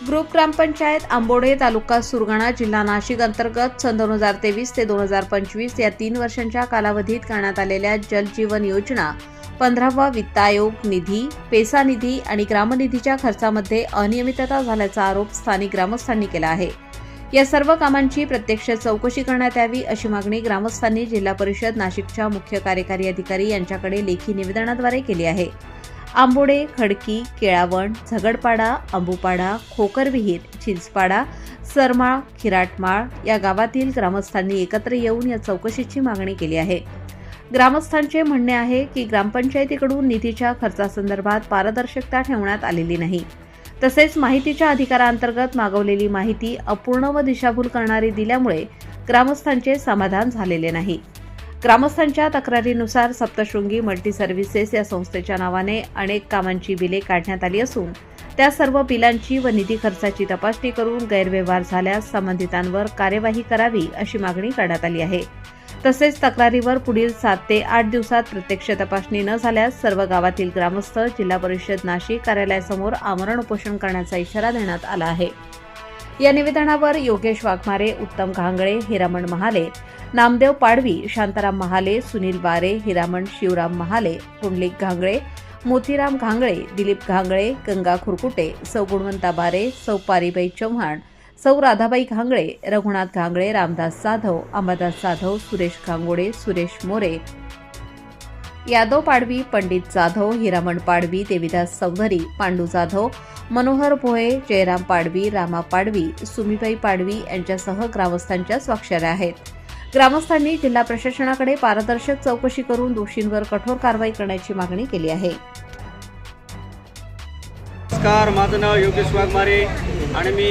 Group ग्रामपंचायत आंबोडे तालुका सुरगाणा जिल्हा नाशिक अंतर्गत सन दोन हजार तेवीस ते दोन हजार पंचवीस या तीन वर्षांच्या कालावधीत करण्यात आलेल्या जलजीवन योजना पंधरावा वित्त आयोग निधी पेसा निधी आणि ग्रामनिधीच्या खर्चामध्ये अनियमितता झाल्याचा आरोप स्थानिक ग्रामस्थांनी केला आहे. या सर्व कामांची प्रत्यक्ष चौकशी करण्यात यावी अशी मागणी ग्रामस्थांनी जिल्हा परिषद नाशिकच्या मुख्य कार्यकारी अधिकारी यांच्याकडे लेखी निवेदनाद्वारे केली आहे. आंबोडे खडकी केळावण झगडपाडा अंबुपाडा खोकरविहीर चिंचपाडा सरमाळ खिराटमाळ या गावातील ग्रामस्थांनी एकत्र येऊन या चौकशीची मागणी केली आहे. ग्रामस्थांचे म्हणणे आहे की ग्रामपंचायतीकडून निधीच्या खर्चासंदर्भात पारदर्शकता ठेवण्यात आलेली नाही. तसेच माहितीच्या अधिकारांतर्गत मागवलेली माहिती अपूर्ण व दिशाभूल करणारी दिल्यामुळे ग्रामस्थांचे समाधान झालेले नाही. ग्रामस्थांच्या तक्रारीनुसार सप्तशृंगी मल्टी सर्व्हिसेस या संस्थेच्या नावाने अनेक कामांची बिले काढण्यात आली असून त्या सर्व बिलांची व निधी खर्चाची तपासणी करून गैरव्यवहार झाल्यास संबंधितांवर कार्यवाही करावी अशी मागणी करण्यात आली आहे. तसेच तक्रारीवर पुढील सात ते आठ दिवसात प्रत्यक्ष तपासणी न झाल्यास सर्व गावातील ग्रामस्थ जिल्हा परिषद नाशिक कार्यालयासमोर आमरण उपोषण करण्याचा इशारा देण्यात आला आहे. या निवेदनावर योगेश वाघमारे उत्तम घांगळे हिरामण महाले नामदेव पाडवी शांताराम महाले सुनील बारे हिरामण शिवराम महाले पुंडलिक घांगळे मोतीराम घांगळे दिलीप घांगळे गंगा खुरकुटे सौ गुणवंता बारे सौ पारीबाई चव्हाण सौ राधाबाई घांगळे रघुनाथ घांगळे रामदास जाधव अंबादास जाधव सुरेश घांगोडे सुरेश मोरे यादव पाडवी पंडित जाधव हिरामण पाडवी देविदास चौधरी पांडू जाधव मनोहर भोये जयराम पाडवी रामा पाडवी सुमीबाई पाडवी यांच्यासह ग्रामस्थांच्या स्वाक्षऱ्या आहेत. ग्रामस्थांनी जिल्हा प्रशासनाकडे पारदर्शक चौकशी करून दोषींवर कठोर कारवाई करण्याची मागणी केली आहे. नमस्कार माझं नाव योगेश वाघमारे आणि मी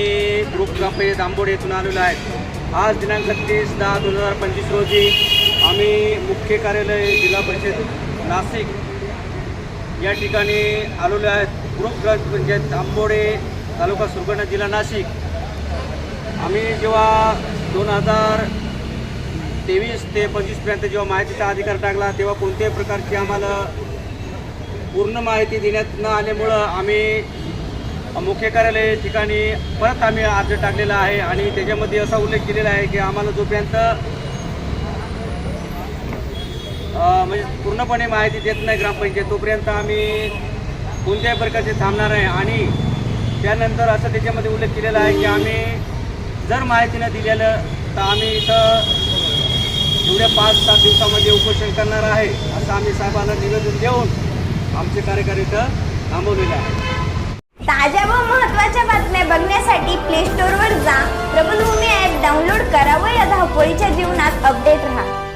ग्रुप ग्रामपंचायत येथून आलेलो आहे. आज दिनांक सत्तीस दहा दोन हजार पंचवीस रोजी आम्ही मुख्य कार्यालय जिल्हा परिषद नाशिक या ठिकाणी आलेलो आहेत. ग्रुप ग्रामपंचायत म्हणजे आंबोडे तालुका सुरगणा जिल्हा नाशिक. आम्ही जेव्हा दोन हजार तेवीस ते पंचवीसपर्यंत जेव्हा माहितीचा अधिकार टाकला तेव्हा कोणत्याही प्रकारची आम्हाला पूर्ण माहिती देण्यात न आल्यामुळं आम्ही मुख्य कार्यालय ठिकाणी परत आम्ही अर्ज टाकलेला आहे आणि त्याच्यामध्ये असा उल्लेख केलेला आहे की आम्हाला जोपर्यंत म्हणजे पूर्णपणे माहिती देत नाही ग्रामपंचायत. तोपर्यंत आम्ही कोणत्याही प्रकारचे थांबणार आहे आणि त्यानंतर असं त्याच्यामध्ये उल्लेख केलेला आहे की आम्ही जर माहिती न दिलेलं तर आम्ही इथं एवढ्या पाच सात दिवसामध्ये उपोषण करणार आहे असं आम्ही साहेबांना निवेदन देऊन आमचे कार्यकारी इथं थांबवलेले आहे. ताज्या व महत्त्वाच्या बातम्या बघण्यासाठी प्ले स्टोअरवर जा. प्रबलभूमी ॲप डाउनलोड करा व या धावपळीच्या जीवनात अपडेट राहा.